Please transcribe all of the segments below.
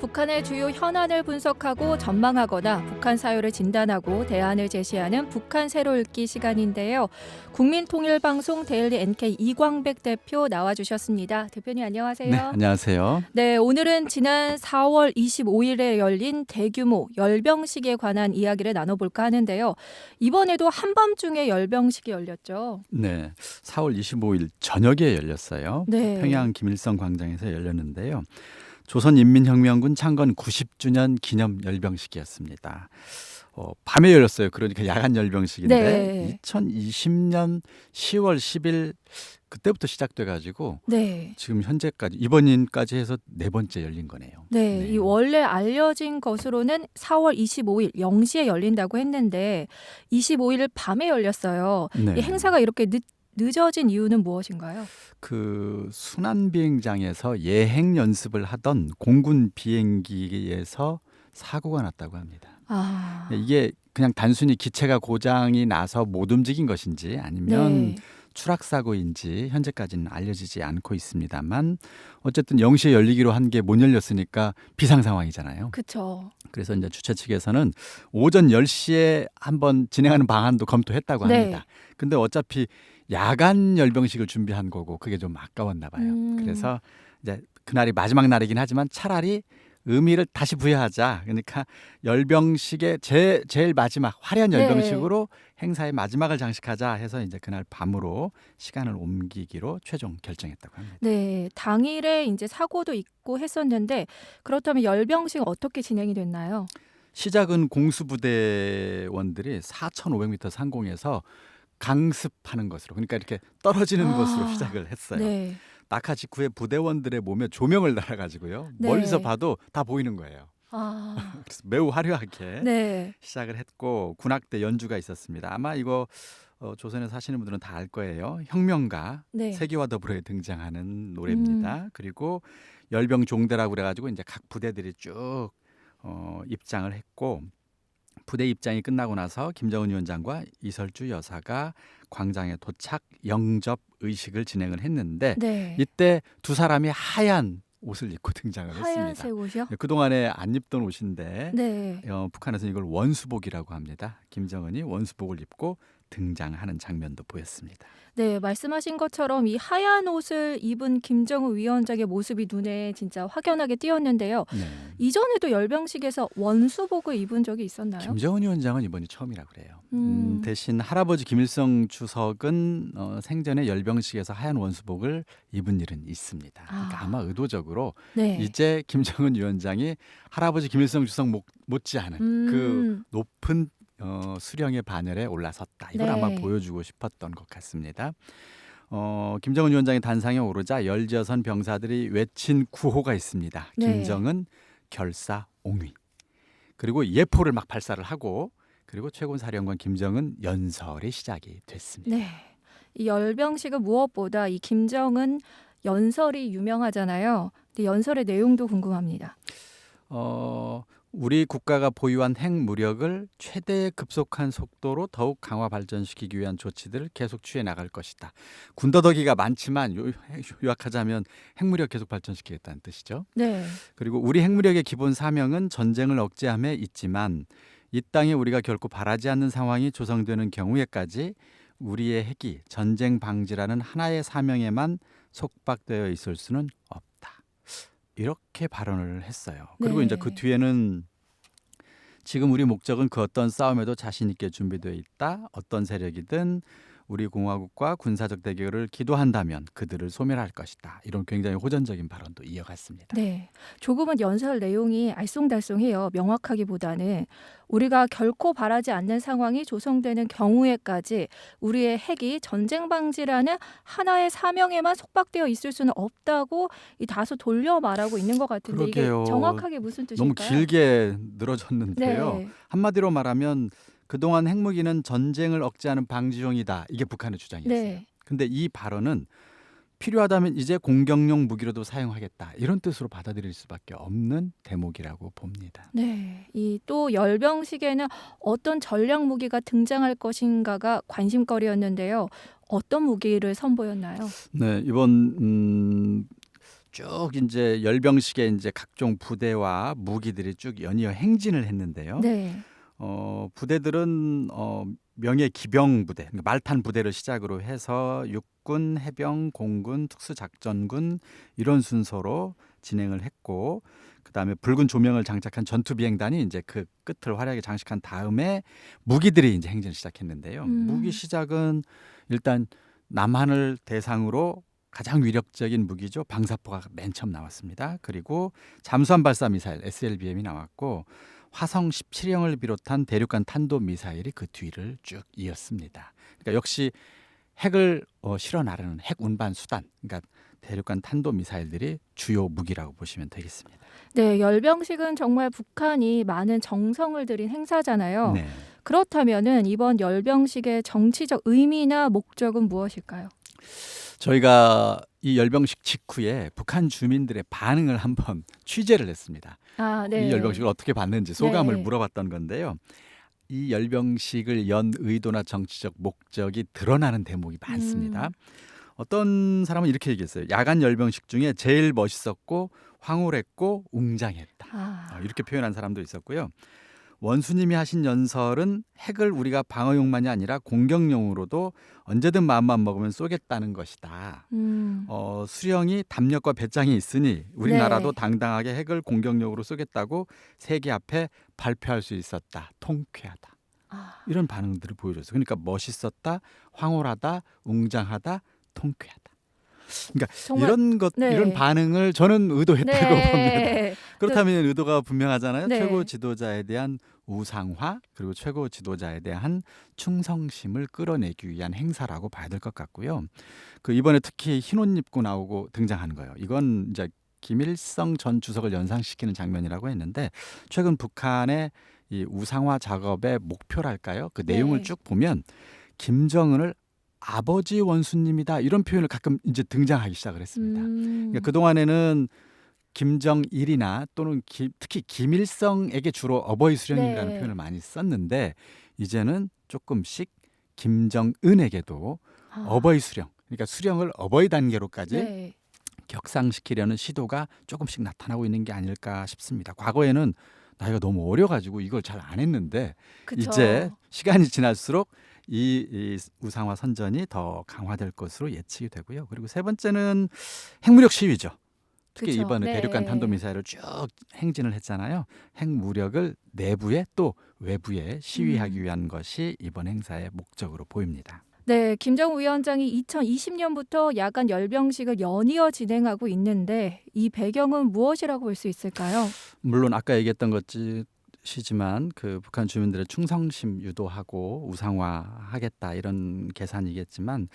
북한의 주요 현안을 분석하고 전망하거나 북한 사유를 진단하고 대안을 제시하는 북한 새로 읽기 시간인데요. 국민통일방송 데일리 NK 이광백 대표 나와주셨습니다. 대표님 안녕하세요. 네, 안녕하세요. 네, 오늘은 지난 4월 25일에 열린 대규모 열병식에 관한 이야기를 나눠볼까 하는데요. 이번에도 한밤중에 열병식이 열렸죠. 네, 4월 25일 저녁에 열렸어요. 네. 평양 김일성 광장에서 열렸는데요. 조선인민혁명군 창건 90주년 기념 열병식이었습니다. 어, 밤에 열렸어요. 그러니까 야간 열병식인데 네. 2020년 10월 10일 그때부터 시작돼 가지고 네. 지금 현재까지 이번인까지 해서 네 번째 열린 거네요. 네, 네. 이 원래 알려진 것으로는 4월 25일 0시에 열린다고 했는데 25일 밤에 열렸어요. 네. 이 행사가 이렇게 늦, 늦어진 이유는 무엇인가요? 그 순환 비행장에서 예행 연습을 하던 공군 비행기에서 사고가 났다고 합니다. 아, 이게 그냥 단순히 기체가 고장이 나서 못 움직인 것인지 아니면 네. 추락 사고인지 현재까지는 알려지지 않고 있습니다만 어쨌든 0시에 열리기로 한 게 못 열렸으니까 비상 상황이잖아요. 그쵸. 그래서 이제 주최 측에서는 오전 10시에 한번 진행하는 방안도 검토했다고 네. 합니다. 근데 어차피 야간 열병식을 준비한 거고 그게 좀 아까웠나 봐요. 음. 그래서 이제 그날이 마지막 날이긴 하지만 차라리 의미를 다시 부여하자. 그러니까 열병식의 제, 제일 마지막 화려한 네. 열병식으로 행사의 마지막을 장식하자 해서 이제 그날 밤으로 시간을 옮기기로 최종 결정했다고 합니다. 네, 당일에 이제 사고도 있고 했었는데 그렇다면 열병식 어떻게 진행이 됐나요? 시작은 공수부대원들이 4,500m 상공에서 강습하는 것으로 그러니까 이렇게 떨어지는 아. 것으로 시작을 했어요. 네. 낙하 직후에 부대원들의 몸에 조명을 달아 가지고 네. 멀리서 봐도 다 보이는 거예요. 아, 그래서 매우 화려하게 네. 시작을 했고 군악대 연주가 있었습니다. 아마 이거 어, 조선에 사시는 분들은 다 알 거예요. 혁명가 네. 세계와 더불어에 등장하는 노래입니다. 그리고 열병 종대라고 그래가지고 이제 각 부대들이 쭉 어, 입장을 했고 부대 입장이 끝나고 나서 김정은 위원장과 이설주 여사가 광장에 도착 영접 의식을 진행을 했는데 네. 이때 두 사람이 하얀 옷을 입고 등장을 했습니다. 옷이요? 그 동안에 안 입던 옷인데 네. 어, 북한에서는 이걸 원수복이라고 합니다. 김정은이 원수복을 입고 등장하는 장면도 보였습니다. 네, 말씀하신 것처럼 이 하얀 옷을 입은 김정은 위원장의 모습이 눈에 진짜 확연하게 띄었는데요. 네. 이전에도 열병식에서 원수복을 입은 적이 있었나요? 김정은 위원장은 이번이 처음이라 그래요. 음. 음, 대신 할아버지 김일성 주석은 어, 생전에 열병식에서 하얀 원수복을 입은 일은 있습니다. 그러니까 아. 아마 의도적으로 네. 이제 김정은 위원장이 할아버지 김일성 주석 못, 못지않은 그 음, 높은 어, 수령의 반열에 올라섰다. 이걸 네. 아마 보여주고 싶었던 것 같습니다. 어, 김정은 위원장의 단상에 오르자 열지어선 병사들이 외친 구호가 있습니다. 네. 김정은 결사 옹위. 그리고 예포를 막 발사를 하고 그리고 최고 사령관 김정은 연설이 시작이 됐습니다. 네. 이 열병식은 무엇보다 이 김정은 연설이 유명하잖아요. 근데 연설의 내용도 궁금합니다. 어, 우리 국가가 보유한 핵 무력을 최대 급속한 속도로 더욱 강화 발전시키기 위한 조치들을 계속 취해 나갈 것이다. 군더더기가 많지만 요, 요약하자면 핵무력 계속 발전시키겠다는 뜻이죠. 네. 그리고 우리 핵무력의 기본 사명은 전쟁을 억제함에 있지만 이 땅에 우리가 결코 바라지 않는 상황이 조성되는 경우에까지 우리의 핵이 전쟁 방지라는 하나의 사명에만 속박되어 있을 수는 없다. 이렇게 발언을 했어요. 그리고 네. 이제 그 뒤에는 지금 우리 목적은 그 어떤 싸움에도 자신 있게 준비되어 있다. 어떤 세력이든 우리 공화국과 군사적 대결을 기도한다면 그들을 소멸할 것이다. 이런 굉장히 호전적인 발언도 이어갔습니다. 네. 조금은 연설 내용이 알쏭달쏭해요. 명확하기보다는 우리가 결코 바라지 않는 상황이 조성되는 경우에까지 우리의 핵이 전쟁 방지라는 하나의 사명에만 속박되어 있을 수는 없다고 이 다소 돌려 말하고 있는 것 같은데 그러게요. 이게 정확하게 무슨 뜻일까요? 너무 길게 늘어졌는데요. 네. 한마디로 말하면 그동안 핵무기는 전쟁을 억제하는 방지용이다. 이게 북한의 주장이었어요. 네. 근데 이 발언은 필요하다면 이제 공격용 무기로도 사용하겠다. 이런 뜻으로 받아들일 수밖에 없는 대목이라고 봅니다. 네. 이 또 열병식에는 어떤 전략 무기가 등장할 것인가가 관심거리였는데요. 어떤 무기를 선보였나요? 네, 이번 음, 쭉 이제 열병식에 이제 각종 부대와 무기들이 쭉 연이어 행진을 했는데요. 네. 어, 부대들은 어, 명예 기병 부대, 그러니까 말탄 부대를 시작으로 해서 육군, 해병, 공군, 특수작전군 이런 순서로 진행을 했고 그다음에 붉은 조명을 장착한 전투 비행단이 이제 그 끝을 화려하게 장식한 다음에 무기들이 이제 행진을 시작했는데요. 음. 무기 시작은 일단 남한을 대상으로 가장 위력적인 무기죠. 방사포가 맨 처음 나왔습니다. 그리고 잠수함 발사 미사일 SLBM이 나왔고 화성 17형을 비롯한 대륙간 탄도 미사일이 그 뒤를 쭉 이었습니다. 그러니까 역시 핵을 어, 실어 나르는 핵 운반 수단, 그러니까 대륙간 탄도 미사일들이 주요 무기라고 보시면 되겠습니다. 네, 열병식은 정말 북한이 많은 정성을 들인 행사잖아요. 네. 그렇다면은 이번 열병식의 정치적 의미나 목적은 무엇일까요? 저희가 이 열병식 직후에 북한 주민들의 반응을 한번 취재를 했습니다. 아, 네. 이 열병식을 어떻게 봤는지 소감을 네. 물어봤던 건데요. 이 열병식을 연 의도나 정치적 목적이 드러나는 대목이 많습니다. 음. 어떤 사람은 이렇게 얘기했어요. 야간 열병식 중에 제일 멋있었고 황홀했고 웅장했다. 아, 어, 이렇게 표현한 사람도 있었고요. 원수님이 하신 연설은 핵을 우리가 방어용만이 아니라 공격용으로도 언제든 마음만 먹으면 쏘겠다는 것이다. 음, 어, 수령이 담력과 배짱이 있으니 우리나라도 네. 당당하게 핵을 공격용으로 쏘겠다고 세계 앞에 발표할 수 있었다. 통쾌하다. 아, 이런 반응들을 보여줬어요. 그러니까 멋있었다, 황홀하다, 웅장하다, 통쾌하다. 그러니까 정말 이런 것, 네. 이런 반응을 저는 의도했다고 봅니다. 네. 그렇다면 의도가 분명하잖아요. 네. 최고 지도자에 대한 우상화 그리고 최고 지도자에 대한 충성심을 끌어내기 위한 행사라고 봐야 될 것 같고요. 그 이번에 특히 흰옷 입고 나오고 등장하는 거예요. 이건 이제 김일성 전 주석을 연상시키는 장면이라고 했는데 최근 북한의 이 우상화 작업의 목표랄까요? 그 내용을 네. 쭉 보면 김정은을 아버지 원수님이다 이런 표현을 가끔 이제 등장하기 시작을 했습니다. 음, 그러니까 그동안에는 김정일이나 또는 기- 특히 김일성에게 주로 어버이 수령님이라는 네. 표현을 많이 썼는데 이제는 조금씩 김정은에게도 아, 어버이 수령 그러니까 수령을 어버이 단계로까지 네. 격상시키려는 시도가 조금씩 나타나고 있는 게 아닐까 싶습니다. 과거에는 나이가 너무 어려가지고 이걸 잘 안 했는데 그쵸. 이제 시간이 지날수록 이, 이 우상화 선전이 더 강화될 것으로 예측이 되고요. 그리고 세 번째는 핵무력 시위죠. 특히 그쵸. 이번에 네. 대륙간 탄도미사일을 쭉 행진을 했잖아요. 핵무력을 내부에 또 외부에 시위하기 음. 위한 것이 이번 행사의 목적으로 보입니다. 네, 김정우 위원장이 2020년부터 야간 열병식을 연이어 진행하고 있는데 이 배경은 무엇이라고 볼 수 있을까요? 물론 아까 얘기했던 것이지만 그 북한 주민들의 충성심 유도하고 우상화하겠다 이런 계산이겠지만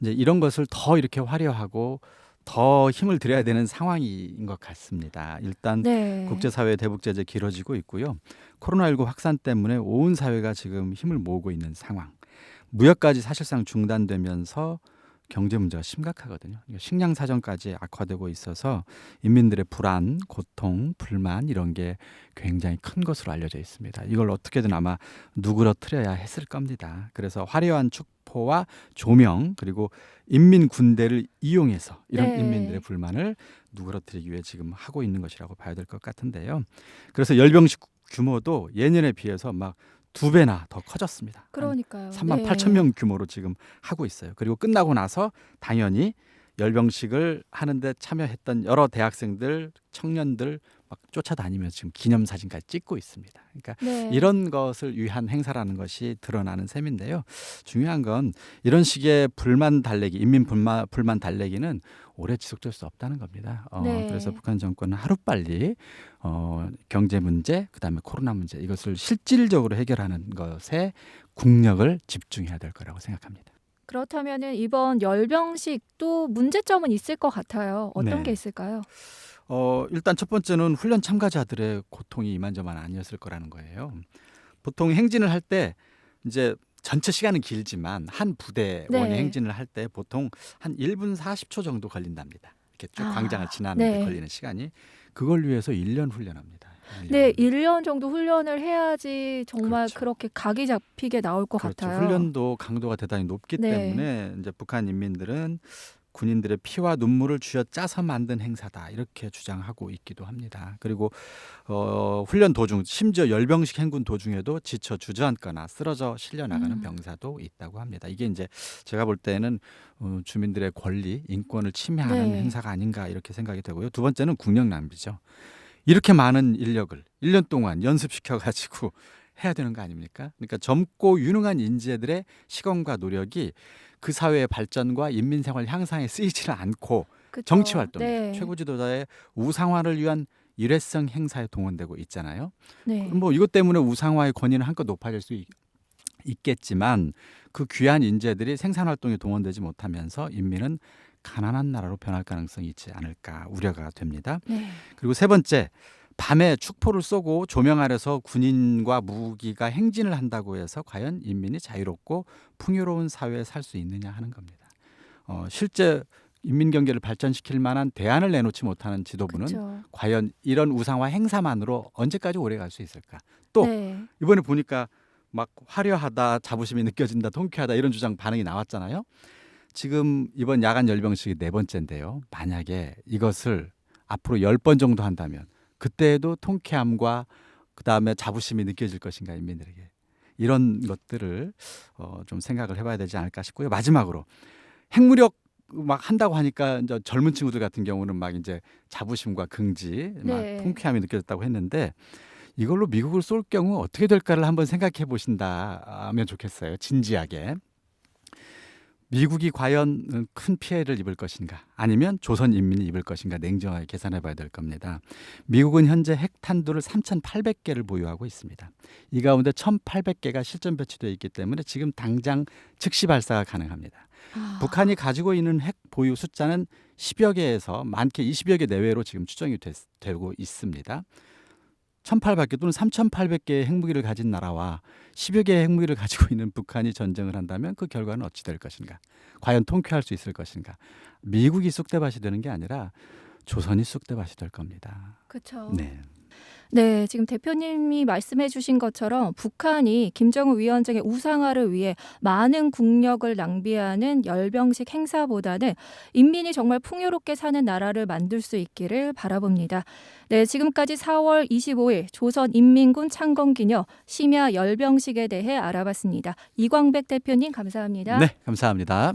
이제 이런 것을 더 이렇게 화려하고 더 힘을 들여야 되는 상황인 것 같습니다. 일단 네. 국제사회 대북 제재 길어지고 있고요. 코로나19 확산 때문에 온 사회가 지금 힘을 모으고 있는 상황. 무역까지 사실상 중단되면서 경제 문제가 심각하거든요. 그러니까 식량 사정까지 악화되고 있어서 인민들의 불안, 고통, 불만 이런 게 굉장히 큰 것으로 알려져 있습니다. 이걸 어떻게든 아마 누그러뜨려야 했을 겁니다. 그래서 화려한 축포와 조명 그리고 인민 군대를 이용해서 이런 네. 인민들의 불만을 누그러뜨리기 위해 지금 하고 있는 것이라고 봐야 될 것 같은데요. 그래서 열병식 규모도 예년에 비해서 막 두 배나 더 커졌습니다. 한 그러니까요. 3만 네. 8천 명 규모로 지금 하고 있어요. 그리고 끝나고 나서 당연히 열병식을 하는데 참여했던 여러 대학생들, 청년들 막 쫓아다니면서 지금 기념사진까지 찍고 있습니다. 그러니까 네. 이런 것을 위한 행사라는 것이 드러나는 셈인데요. 중요한 건 이런 식의 불만 달래기, 인민 불만, 불만 달래기는 오래 지속될 수 없다는 겁니다. 어, 네. 그래서 북한 정권은 하루빨리 어, 경제 문제, 그다음에 코로나 문제 이것을 실질적으로 해결하는 것에 국력을 집중해야 될 거라고 생각합니다. 그렇다면은 이번 열병식 또 문제점은 있을 것 같아요. 어떤 네. 게 있을까요? 어, 일단 첫 번째는 훈련 참가자들의 고통이 이만저만 아니었을 거라는 거예요. 보통 행진을 할때 이제 전체 시간은 길지만 한 부대원이 네. 행진을 할 때 보통 한 1 분 40 초 정도 걸린답니다. 이렇게 쭉 아, 광장을 지나는 데 네. 걸리는 시간이 그걸 위해서 1 년 훈련합니다. 1년. 네, 1년 정도 훈련을 해야지 정말 그렇죠. 그렇게 각이 잡히게 나올 것 그렇죠. 같아요. 훈련도 강도가 대단히 높기 네. 때문에 이제 북한 인민들은 군인들의 피와 눈물을 쥐어 짜서 만든 행사다 이렇게 주장하고 있기도 합니다. 그리고 어, 훈련 도중 심지어 열병식 행군 도중에도 지쳐 주저앉거나 쓰러져 실려 나가는 음. 병사도 있다고 합니다. 이게 이제 제가 볼 때는 어, 주민들의 권리, 인권을 침해하는 네. 행사가 아닌가 이렇게 생각이 되고요. 두 번째는 국력 낭비죠. 이렇게 많은 인력을 1년 동안 연습시켜 가지고 해야 되는 거 아닙니까? 그러니까 젊고 유능한 인재들의 시간과 노력이 그 사회의 발전과 인민 생활 향상에 쓰이지는 않고 그쵸. 정치 활동, 네. 최고 지도자의 우상화를 위한 일회성 행사에 동원되고 있잖아요. 네. 뭐 이것 때문에 우상화의 권위는 한껏 높아질 수 있, 있겠지만 그 귀한 인재들이 생산 활동에 동원되지 못하면서 인민은 가난한 나라로 변할 가능성이 있지 않을까 우려가 됩니다. 네. 그리고 세 번째 밤에 축포를 쏘고 조명 아래서 군인과 무기가 행진을 한다고 해서 과연 인민이 자유롭고 풍요로운 사회에 살 수 있느냐 하는 겁니다. 어, 실제 인민 경제를 발전시킬 만한 대안을 내놓지 못하는 지도부는 그쵸. 과연 이런 우상화 행사만으로 언제까지 오래 갈 수 있을까? 또 네. 이번에 보니까 막 화려하다, 자부심이 느껴진다, 통쾌하다 이런 주장 반응이 나왔잖아요. 지금 이번 야간 열병식이 네 번째인데요. 만약에 이것을 앞으로 열 번 정도 한다면 그때에도 통쾌함과 그 다음에 자부심이 느껴질 것인가 인민들에게 이런 것들을 어, 좀 생각을 해봐야 되지 않을까 싶고요. 마지막으로 핵무력 막 한다고 하니까 이제 젊은 친구들 같은 경우는 막 이제 자부심과 긍지, 막 네. 통쾌함이 느껴졌다고 했는데 이걸로 미국을 쏠 경우 어떻게 될까를 한번 생각해 보신다면 좋겠어요. 진지하게. 미국이 과연 큰 피해를 입을 것인가 아니면 조선 인민이 입을 것인가 냉정하게 계산해 봐야 될 겁니다. 미국은 현재 핵탄두를 3,800개를 보유하고 있습니다. 이 가운데 1,800개가 실전 배치되어 있기 때문에 지금 당장 즉시 발사가 가능합니다. 아, 북한이 가지고 있는 핵 보유 숫자는 10여 개에서 많게 20여 개 내외로 지금 추정이 되, 되고 있습니다. 1,800개 또는 3,800개의 핵무기를 가진 나라와 10여 개의 핵무기를 가지고 있는 북한이 전쟁을 한다면 그 결과는 어찌 될 것인가? 과연 통쾌할 수 있을 것인가? 미국이 쑥대밭이 되는 게 아니라 조선이 쑥대밭이 될 겁니다. 그렇죠. 네. 네, 지금 대표님이 말씀해 주신 것처럼 북한이 김정은 위원장의 우상화를 위해 많은 국력을 낭비하는 열병식 행사보다는 인민이 정말 풍요롭게 사는 나라를 만들 수 있기를 바라봅니다. 네, 지금까지 4월 25일 조선인민군 창건기념 심야 열병식에 대해 알아봤습니다. 이광백 대표님 감사합니다. 네, 감사합니다.